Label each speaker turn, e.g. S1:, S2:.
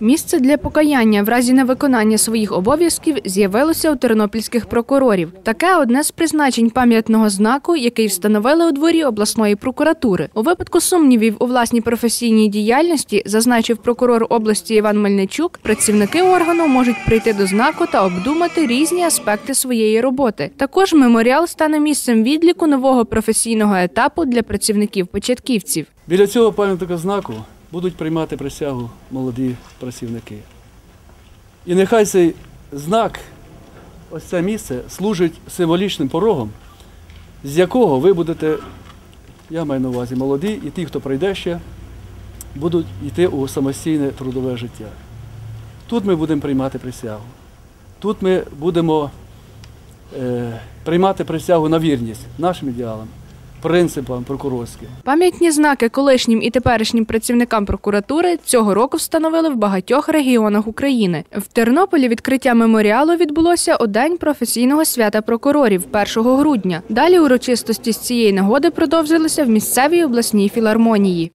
S1: Місце для покаяння в разі невиконання своїх обов'язків з'явилося у тернопільських прокурорів. Таке одне з призначень пам'ятного знаку, який встановили у дворі обласної прокуратури. У випадку сумнівів у власній професійній діяльності, зазначив прокурор області Іван Мельничук, працівники органу можуть прийти до знаку та обдумати різні аспекти своєї роботи. Також меморіал стане місцем відліку нового професійного етапу для працівників-початківців.
S2: Біля цього пам'ятника знаку будуть приймати присягу молоді працівники. І нехай цей знак, ось це місце, служить символічним порогом, з якого ви будете, я маю на увазі молоді, і ті, хто прийде ще, будуть йти у самостійне трудове життя. Тут ми будемо приймати присягу. Тут ми будемо е, приймати присягу на вірність нашим ідеалам, принципам прокурорським.
S1: Пам'ятні знаки колишнім і теперішнім працівникам прокуратури цього року встановили в багатьох регіонах України. В Тернополі відкриття меморіалу відбулося у день професійного свята прокурорів 1 грудня. Далі урочистості з цієї нагоди продовжилися в місцевій обласній філармонії.